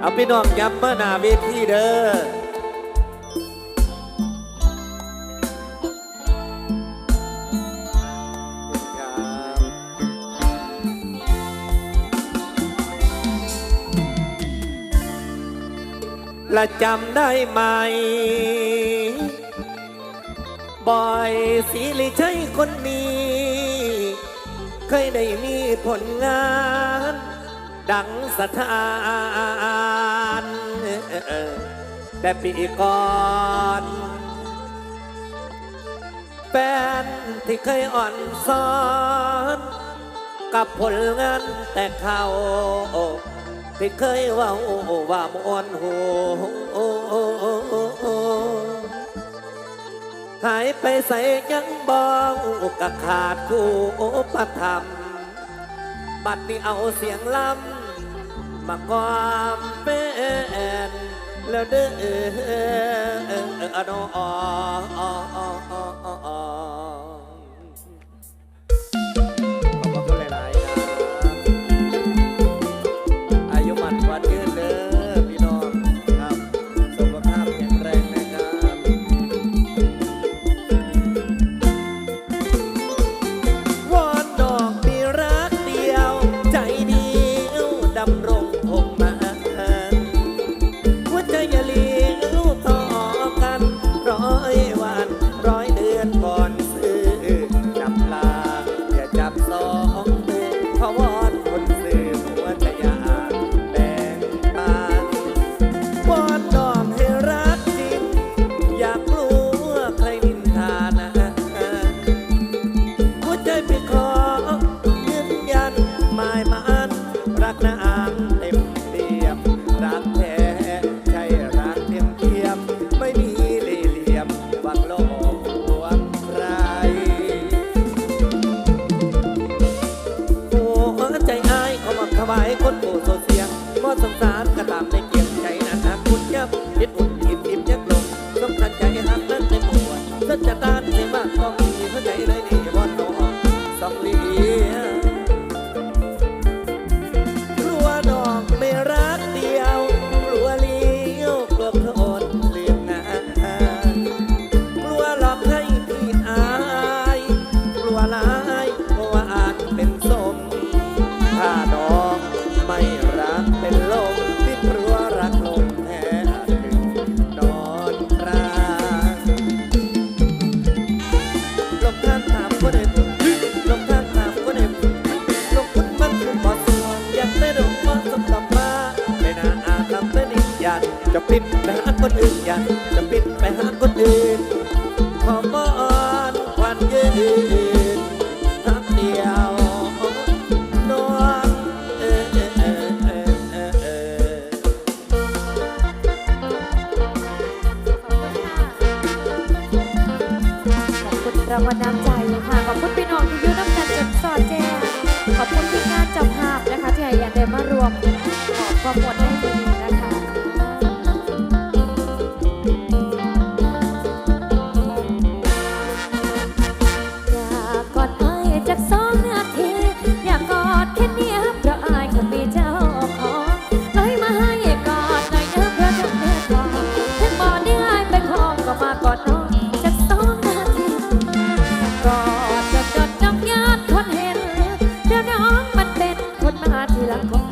เอาพี่น้องยับเมื่อนาเวทีเด้อละจำได้ไหม บอยสีลิชัยคนนี้ เคยได้มีผลงาน ดังสถานแต่ปีก่อนแฟนที่เคยอ่อนซ้อน กับผลงานแต่เขาที่เคยว่าว่ามอนหูหายไปใส่ยังบองกะขาดคู่ประธรรม บัดนี้เอาเสียงลำมากวามเป็นแล้วเด้อเออเออเออเออึงอยากจะบินไปหาคนอื่นขอมอนวันยืนรันนเออเเบคุณรางวัลน้ำใจค่ะ ขอบคุณพี่น้องที่ยืนน้ำกันจนสอดแจ้งขอบคุณที่งานจับภาพนะคะที่ให้อยากได้มารวมขอบความหมดให้ la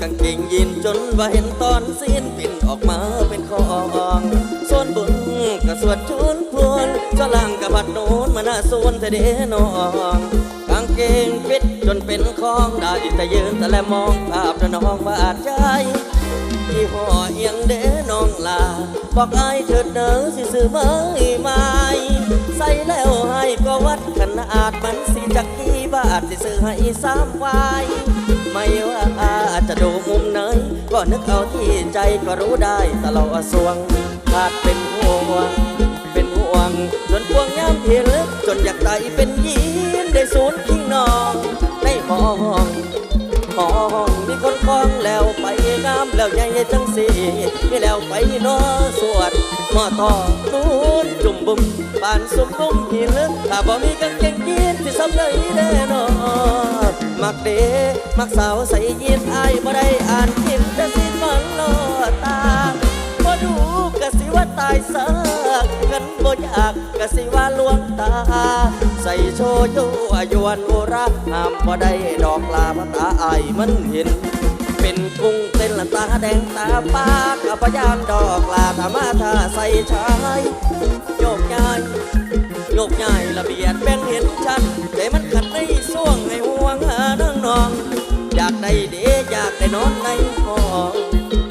กางเกงยีนจนว่าเห็นตอนสิ้นปิ่นออกมาเป็นของส่วนบุญก็สวดชุนพวนสลังกับผัดโนนมาหน้าส่วนแต่เดนองกางเกงปิดจนเป็นของได้แต่ยืนแต่แลมองภาพน้องบาดใจ ที่ห่อเอียงเด้น้องลา บอกไอ้ายเถิดเด้อสิซื้อไม้ไม้ใส่แล้วให้ก็วัดขนาดมันสิจักกี่บาทสิซื้อให้สามวายไม่ว่าจะดูมุมไหนก็นึกเอาที่ใจก็รู้ได้ตลอดสวงขาดเป็นห่วงเป็นห่วงจนพวงยามเพียลึกจนอยากไตเป็นยีนได้สูญทิ้งนองในห้อง ห้องมีคนคล้องแล้วไปงามแล้วใหญ่จังสีมีแล้วไปนอสวดหม้อทอตูนจุ่มบุ่มปานสุมบุ่มหินถ้าบ่มีกางเกงยีนที่สำเลยแน่นอนมักเดมักสาวใส่ยีนอายบ่ได้อ่านกินแต่สิมันลอตาบ่ดูกะสิว่าตายซากกันบ่อยากกะสิว่าลวงตา โชยุอยวนอุระห้ามบ่ได้ดอกลาพตาไอมันเห็น เป็นกุ้งเต้นละตาแดงตาปากกับพยานดอกลาธรรมาทาใส่ชายโยกย้ายโยกย้ายระเบียดแบ่งเห็นชัดใจมันขัดในส่วงให้ห่วงหานังนอง อยากได้เดอยากได้นอนในห้อง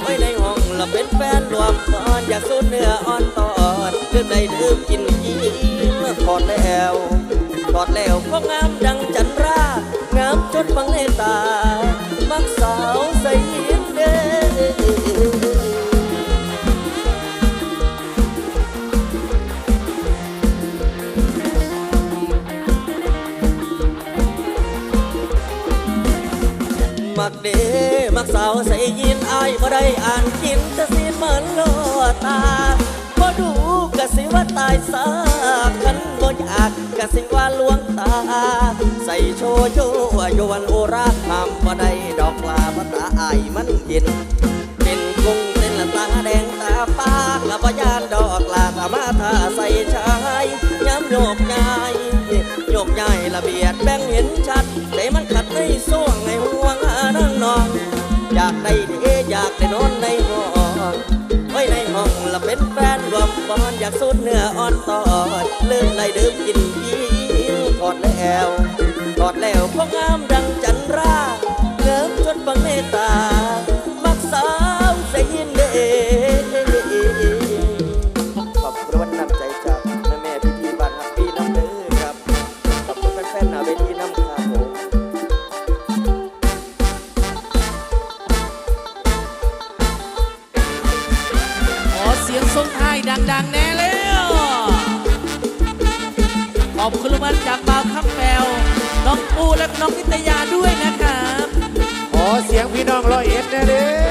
ไว้ในห้องละเป็นแฟน บังในตา มักสาวใส่ยิ้มเด้มักเดมักสาวใส่ยินอายบ่ได้อ่านกินแต่สิเหมือนลอตาบ่ดูกะสิว่าตายซากคันบ่อยากกะสิว่าลวง ตาใส่โชโยว่ายวันโอราห้ามบ่ได้ดอกลาเพราะตาอมันเห็นเป็นกุ้งเต้นละตาแดงตาปากละพยานดอกลาตามาทาใส่ชายย้ำโยกย้ายโยกย้ายละเบียดแบ่งเห็นชัดใจมันขัดในส่วงในห่วงหานั่งนองอยากได้เดอยากได้นอนในห้องไว้ในห้องละเป็นแฟนรวมบอนอยากสูดเนื้ออ่อนตอดลืมไหลดื่มกินยีกอดแล้วกอดแล้ว งามดังจันราเงิมจนบังเมตตา มักสาวใสยินเดขอบคุณวันนำใจจากแม่แม่พี่พี่บ้านฮักปี้น้ำเด้อครับ ขอบคุณแฟนๆหนาเวทีน้ำครับผมขอเสียงส่งท้ายดังๆแน่แล้วขอบคุณ อูและน้องนิตยาด้วยนะครับ ขอเสียงพี่น้องร้อยเอ็ดแน่เด้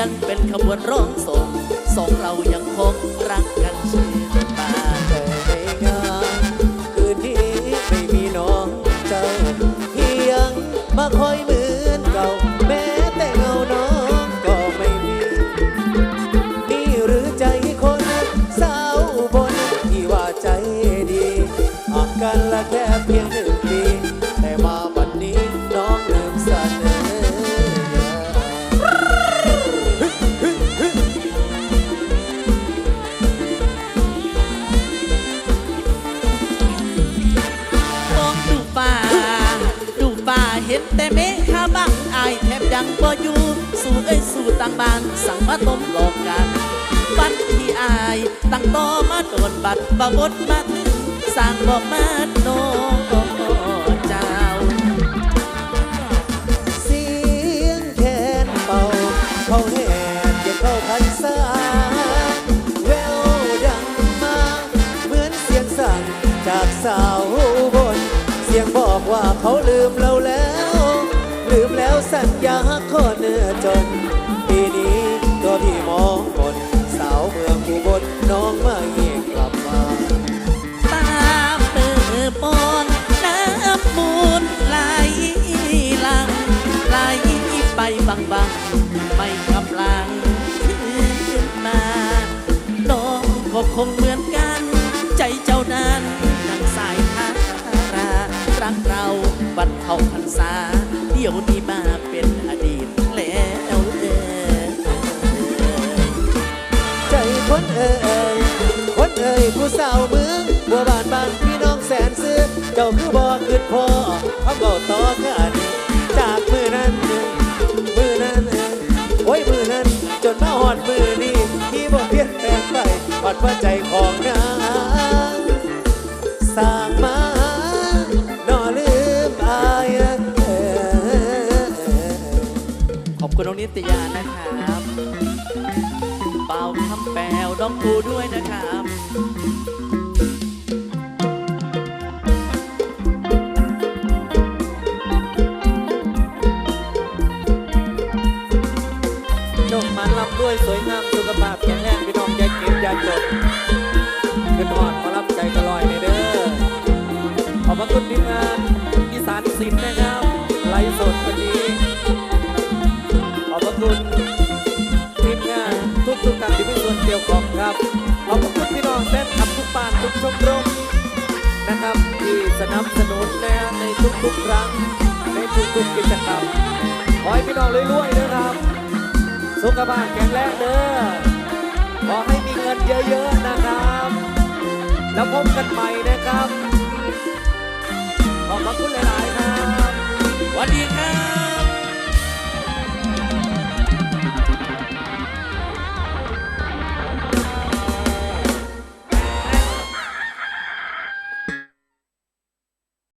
ยนเป็นขบวนร้องส่งสองเรายังคงรัก มาโดนบัดบาบดมาถึงสร้างบอกมาโนเจ้า เสียงแคนเป่าเขาแห่เก็บเข้าพันษาแววดังมา เหมือนเสียงสั่งจากสาวบน เสียงบอกว่าเขาลืมเราแล้ว ลืมแล้วสัญญาไป จ้าคือบอคืนพ่อเขาบอกต่อกันจากมือนั้นมือนั้นโอ้ยมือนั้น จนมาหอดมือนี้ที่บอกเปลี่ยนแปลงไปหอดว่าใจของนางสร้างมาหน่อลืมอายเอ่ยขอบคุณน้องนิตยานะครับเป่าคำแปลวน้องปูด้วยนะครับ ชมรมนะครับที่สนับสนุนนะฮะในทุกๆครั้งในทุกๆกิจกรรมขอให้พี่น้องรวยๆนะครับสุขภาพแข็งแรงเด้อขอให้มีเงินเยอะๆนะครับ แล้วพบกันใหม่นะครับ ขอบคุณหลายๆครับวันดีครับ